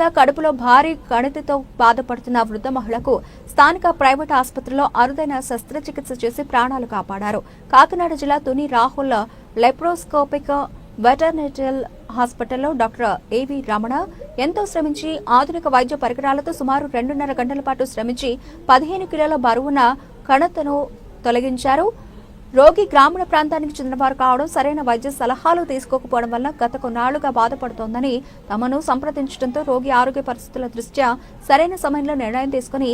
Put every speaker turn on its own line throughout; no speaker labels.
వ్యాప్తంగా కడుపులో భారీ కణితితో బాధపడుతున్న వృద్ధ మహిళకు స్థానిక ప్రైవేట్ ఆసుపత్రిలో అరుదైన శస్త్రచికిత్స చేసి ప్రాణాలు కాపాడారు. కాకినాడ జిల్లా తుని రాహుల్ లెప్రోస్కోపిక్ వెటర్నటల్ హాస్పిటల్లో డాక్టర్ ఏవి రమణ ఎంతో శ్రమించి ఆధునిక వైద్య పరికరాలతో సుమారు రెండున్నర గంటల పాటు శ్రమించి పదిహేను కిలోల బరువున కణతను తొలగించారు. రోగి గ్రామీణ ప్రాంతానికి చెందినవారు కావడం సరైన వైద్య సలహాలు తీసుకోకపోవడం వల్ల గత కొన్నాళ్ళుగా బాధపడుతోందని తమను సంప్రదించడంతో రోగి ఆరోగ్య పరిస్థితుల దృష్ట్యా సరైన సమయంలో నిర్ణయం తీసుకుని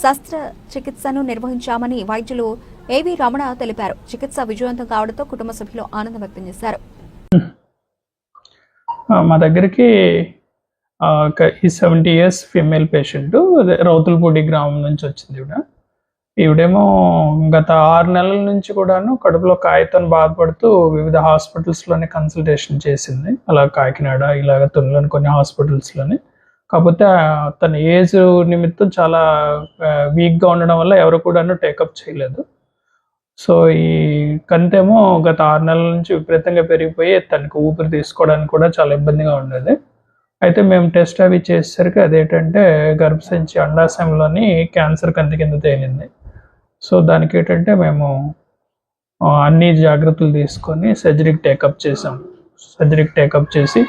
శస్త్రచికిత్సను నిర్వహించామని వైద్యులు ఏవి రమణ తెలిపారు. చికిత్స విజయవంతం కావడంతో కుటుంబ సభ్యులు ఆనందం వ్యక్తం చేశారు.
మా దగ్గరికి ఈ seventy years female patient Rowthulapudi గ్రామం నుంచి వచ్చింది కూడా ఈవిడేమో గత ఆరు నెలల నుంచి కూడాను కడుపులో కాయతో బాధపడుతూ వివిధ హాస్పిటల్స్లోనే కన్సల్టేషన్ చేసింది. అలా కాకినాడ ఇలాగ తునిలోని కొన్ని హాస్పిటల్స్లోని. కాకపోతే తన ఏజ్ నిమిత్తం చాలా వీక్గా ఉండడం వల్ల ఎవరు కూడాను టేకప్ చేయలేదు. సో ఈ కంతేమో గత ఆరు నెలల నుంచి విపరీతంగా పెరిగిపోయి తనకు ఊపిరి తీసుకోవడానికి కూడా చాలా ఇబ్బందిగా ఉండేది. అయితే మేము టెస్ట్ అవి చేసేసరికి అదేంటంటే గర్భసంచి అండాశయంలోని క్యాన్సర్ కంది కింద తేలింది. సో దానికి ఏంటంటే మేము అన్ని జాగ్రత్తలు తీసుకొని సర్జరీకి టేకప్ చేసాం. సర్జరీకి టేకప్ చేసి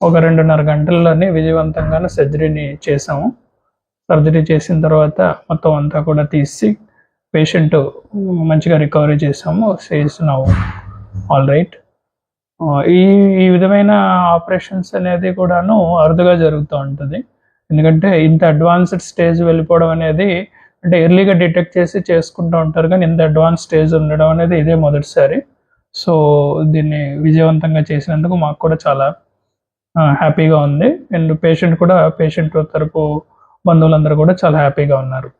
ఒక రెండున్నర గంటల్లోనే విజయవంతంగానే సర్జరీని చేసాము. సర్జరీ చేసిన తర్వాత మొత్తం అంతా కూడా తీసి పేషెంట్ మంచిగా రికవరీ చేసాము. సేస్ నౌ ఆల్ రైట్ ఈ ఈ విధమైన ఆపరేషన్స్ అనేది కూడాను అరుదుగా జరుగుతూ ఉంటుంది. ఎందుకంటే ఇంత అడ్వాన్స్డ్ స్టేజ్ వెళ్ళిపోవడం అనేది అంటే ఎర్లీగా డిటెక్ట్ చేసి చేసుకుంటూ ఉంటారు. కానీ ఇంత అడ్వాన్స్ స్టేజ్ ఉండడం అనేది ఇదే మొదటిసారి. సో దీన్ని విజయవంతంగా చేసినందుకు మాకు కూడా చాలా హ్యాపీగా ఉంది. అండ్ పేషెంట్ కూడా పేషెంట్ తరపు బంధువులందరూ కూడా చాలా హ్యాపీగా ఉన్నారు.